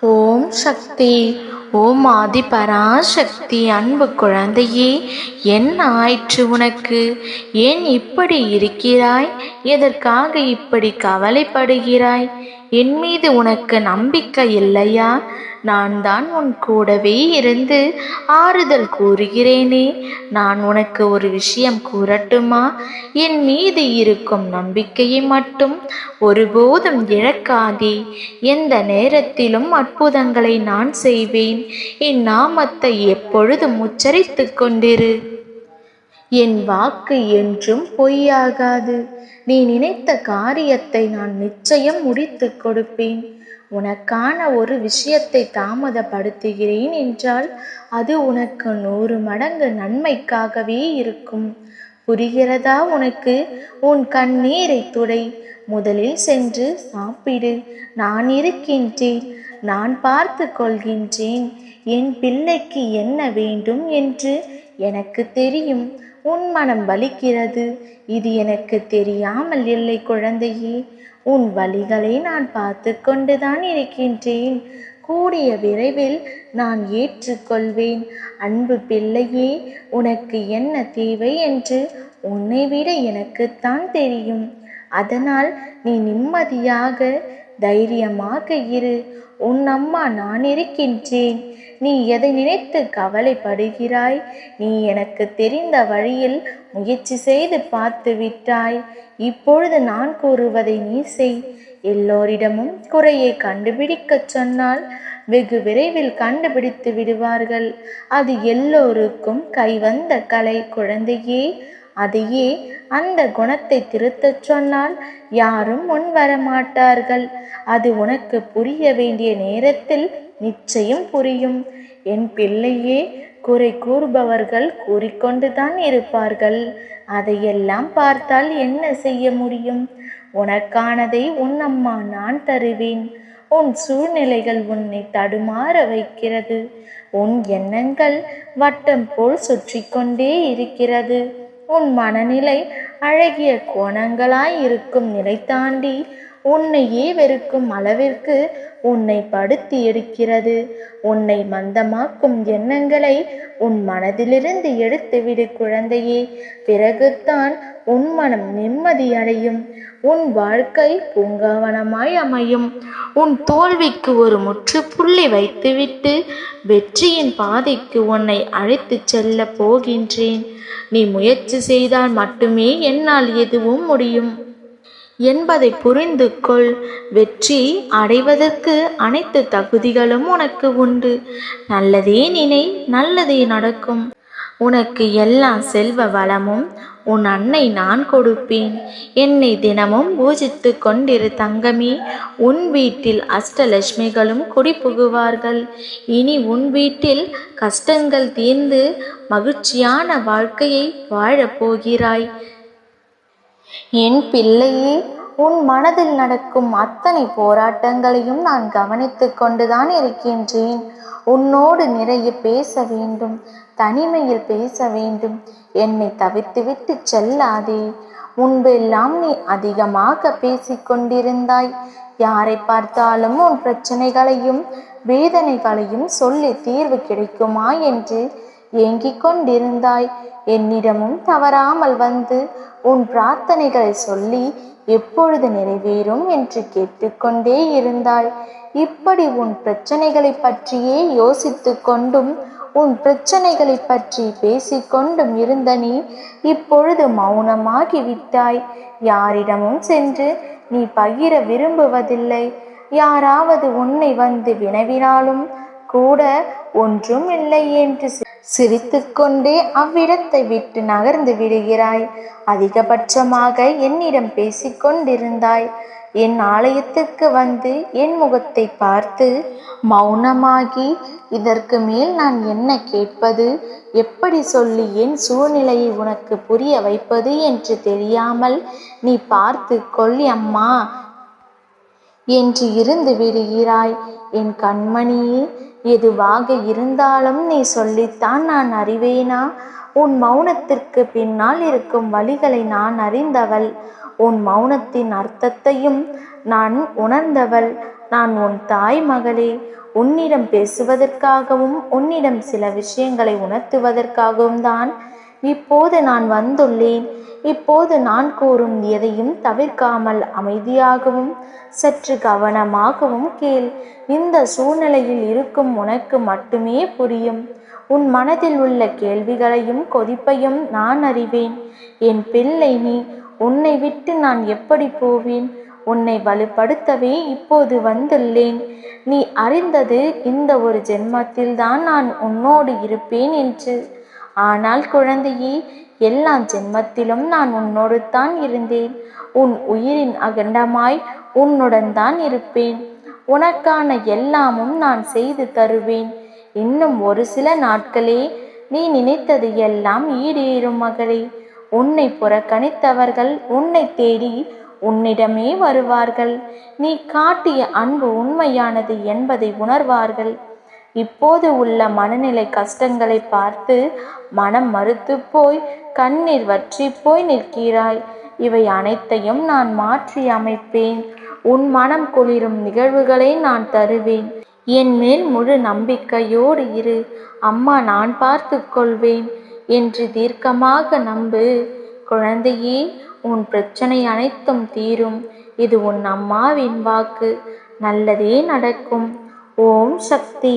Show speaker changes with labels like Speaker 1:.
Speaker 1: ஓம் சக்தி. ஓம் ஆதி பராசக்தி அன்பு குழந்தையே என்ன ஆயிற்று உனக்கு. ஏன் இப்படி இருக்கிறாய்? எதற்காக இப்படி கவலைப்படுகிறாய்? என் மீது உனக்கு நம்பிக்கை இல்லையா? நான் தான் உன் கூடவே இருந்து ஆறுதல் கூறுகிறேனே. நான் உனக்கு ஒரு விஷயம் கூறட்டுமா? என் மீது இருக்கும் நம்பிக்கையை மட்டும் ஒருபோதும் இழக்காதே. எந்த நேரத்திலும் அற்புதங்களை நான் செய்வேன். என் நாமத்தை எப்பொழுதும் உச்சரித்து கொண்டிரு. என் வாக்கு என்றும் பொய்யாகாது. நீ நினைத்த காரியத்தை நான் நிச்சயம் முடித்து கொடுப்பேன். உனக்கான ஒரு விஷயத்தை தாமதப்படுத்துகிறேன் என்றால் அது உனக்கு நூறு மடங்கு நன்மைக்காகவே இருக்கும். புரிகிறதா உனக்கு? உன் கண்ணீரை துடை. முதலில் சென்று சாப்பிடு. நான் இருக்கின்றேன். நான் பார்த்து கொள்கின்றேன். என் பிள்ளைக்கு என்ன வேண்டும் என்று எனக்கு தெரியும். உன் மனம் வலிக்கிறது. இது எனக்கு தெரியாமல் இல்லை குழந்தையே. உன் வழிகளை நான் பார்த்து கொண்டுதான் இருக்கின்றேன். கூடிய விரைவில் நான் ஏற்றுக்கொள்வேன். அன்பு பிள்ளையே உனக்கு என்ன தேவை என்று உன்னை விட எனக்குத்தான் தெரியும். அதனால் நீ நிம்மதியாக தைரியமாக இரு. உன் அம்மா நான் இருக்கின்றேன் நீ எதை நினைத்து கவலைப்படுகிறாய்? நீ எனக்கு தெரிந்த வழியில் முயற்சி செய்து பார்த்து விட்டாய். இப்பொழுது நான் கூறுவதை நீ செய். எல்லோரிடமும் குறையை கண்டுபிடிக்கச் சொன்னால் வெகு விரைவில் கண்டுபிடித்து விடுவார்கள். அது எல்லோருக்கும் கைவந்த கலை. குழந்தையே அதையே அந்த குணத்தை திருத்தச் சொன்னால் யாரும் முன் வரமாட்டார்கள். அது உனக்கு புரிய வேண்டிய நேரத்தில் நிச்சயம் புரியும். என் பிள்ளையே குறை கூறுபவர்கள் கூறிக்கொண்டுதான் இருப்பார்கள். அதையெல்லாம் பார்த்தால் என்ன செய்ய முடியும்? உனக்கானதை உன் அம்மா நான் தருவேன். உன் சூழ்நிலைகள் உன்னை தடுமாற வைக்கிறது. உன் எண்ணங்கள் வட்டம் போல் சுற்றி கொண்டே இருக்கிறது. உன் மனநிலை அழகிய கோணங்களாய் இருக்கும் நிலை தாண்டி உன்னையே வெறுக்கும் அளவிற்கு உன்னை படுத்தி எடுக்கிறது உன்னை மந்தமாக்கும் எண்ணங்களை உன் மனதிலிருந்து எடுத்துவிடு குழந்தையே. பிறகுதான் உன் மனம் நிம்மதியடையும் உன் வாழ்க்கை பூங்காவனமாய் அமையும். உன் தோல்விக்கு ஒரு முற்றுப்புள்ளி வைத்துவிட்டு வெற்றியின் பாதைக்கு உன்னை அழைத்துச் செல்ல போகின்றேன். நீ முயற்சி செய்தால் மட்டுமே என்னால் எதுவும் முடியும். என்பதை புரிந்து கொள் வெற்றி அடைவதற்கு அனைத்து தகுதிகளும் உனக்கு உண்டு. நல்லதே நினை நல்லதே நடக்கும். உனக்கு எல்லா செல்வ வளமும் உன் அன்னை நான் கொடுப்பேன். என்னை தினமும் பூஜித்து கொண்டிரு தங்கமே. உன் வீட்டில் அஷ்டலட்சுமிகளும் குடிபுகுவார்கள் இனி உன் வீட்டில் கஷ்டங்கள் தீர்ந்து மகிழ்ச்சியான வாழ்க்கையை வாழப் போகிறாய். என் பிள்ளையே உன் மனதில் நடக்கும் அத்தனை போராட்டங்களையும் நான் கவனித்து கொண்டுதான் இருக்கின்றேன். உன்னோடு நிறைய பேச வேண்டும் தனிமையில் பேச வேண்டும். என்னை தவிர்த்துவிட்டு செல்லாதே. முன்பெல்லாம் நீ அதிகமாக பேசிக்கொண்டிருந்தாய் யாரை பார்த்தாலும் உன் பிரச்சனைகளையும் வேதனைகளையும் சொல்லி தீர்வு கிடைக்குமா என்று ஏங்கிக் கொண்டிருந்தாய் என்னிடமும் தவறாமல் வந்து உன் பிரார்த்தனைகளை சொல்லி எப்பொழுது நிறைவேறும் என்று கேட்டுக்கொண்டே இருந்தாய். இப்படி உன் பிரச்சனைகளை பற்றியே யோசித்து கொண்டும் உன் பிரச்சனைகளை பற்றி பேசிக்கொண்டும் இருந்த நீ இப்பொழுது மௌனமாகி விட்டாய். யாரிடமும் சென்று நீ பகிர விரும்புவதில்லை. யாராவது உன்னை வந்து வினவினாலும் கூட ஒன்றும் இல்லை என்று சிரித்துக்கொண்டே அவ்விடத்தை விட்டு நகர்ந்து விடுகிறாய். அதிகபட்சமாக என்னிடம் பேசிக்கொண்டிருந்தாய். என் ஆலயத்திற்கு வந்து என் முகத்தை பார்த்து மௌனமாகி இதற்கு மேல் நான் என்ன கேட்பது? எப்படி சொல்லி என் சூழ்நிலையை உனக்கு புரிய வைப்பது என்று தெரியாமல் நீ பார்த்து கொள் அம்மா என்று இருந்து விடுகிறாய். என் கண்மணியே எதுவாக இருந்தாலும் நீ சொல்லித்தான் நான் அறிவேனா? உன் மௌனத்திற்கு பின்னால் இருக்கும் வழிகளை நான் அறிந்தவள். உன் மௌனத்தின் அர்த்தத்தையும் நான் உணர்ந்தவள். நான் உன் தாய் மகளே. உன்னிடம் பேசுவதற்காகவும் உன்னிடம் சில விஷயங்களை உணர்த்துவதற்காகவும் தான் இப்போது நான் வந்துள்ளேன். இப்போது நான் கூறும் எதையும் தவிர்க்காமல் அமைதியாகவும் சற்று கவனமாகவும் கேள். இந்த சூழ்நிலையில் இருக்கும் உனக்கு மட்டுமே புரியும். உன் மனதில் உள்ள கேள்விகளையும் கொதிப்பையும் நான் அறிவேன். என் பிள்ளை நீ உன்னை விட்டு நான் எப்படி போவேன்? உன்னை வலுப்படுத்தவே இப்போது வந்துள்ளேன். நீ அறிந்தது இந்த ஒரு ஜென்மத்தில்தான் நான் உன்னோடு இருப்பேன் என்று. ஆனால் குழந்தையே எல்லா ஜென்மத்திலும் நான் உன்னோடு தான் இருந்தேன். உன் உயிரின் அகண்டமாய் உன்னுடன் தான் இருப்பேன். உனக்கான எல்லாமும் நான் செய்து தருவேன். இன்னும் ஒரு சில நாட்களே நீ நினைத்தது எல்லாம் ஈடேறும் மகளே. உன்னை புறக்கணித்தவர்கள் உன்னை தேடி உன்னிடமே வருவார்கள். நீ காட்டிய அன்பு உண்மையானது என்பதை உணர்வார்கள். இப்போது உள்ள மனநிலை கஷ்டங்களை பார்த்து மனம் மறுத்து போய் கண்ணீர் வற்றி போய் நிற்கிறாய். இவை அனைத்தையும் நான் மாற்றி அமைப்பேன். உன் மனம் குளிரும் நிகழ்வுகளை நான் தருவேன். என் மேல் முழு நம்பிக்கையோடு இரு. அம்மா நான் பார்த்து கொள்வேன் என்று தீர்க்கமாக நம்பு. குழந்தையே உன் பிரச்சனை அனைத்தும் தீரும். இது உன் அம்மாவின் வாக்கு. நல்லதே நடக்கும். ஓம் சக்தி.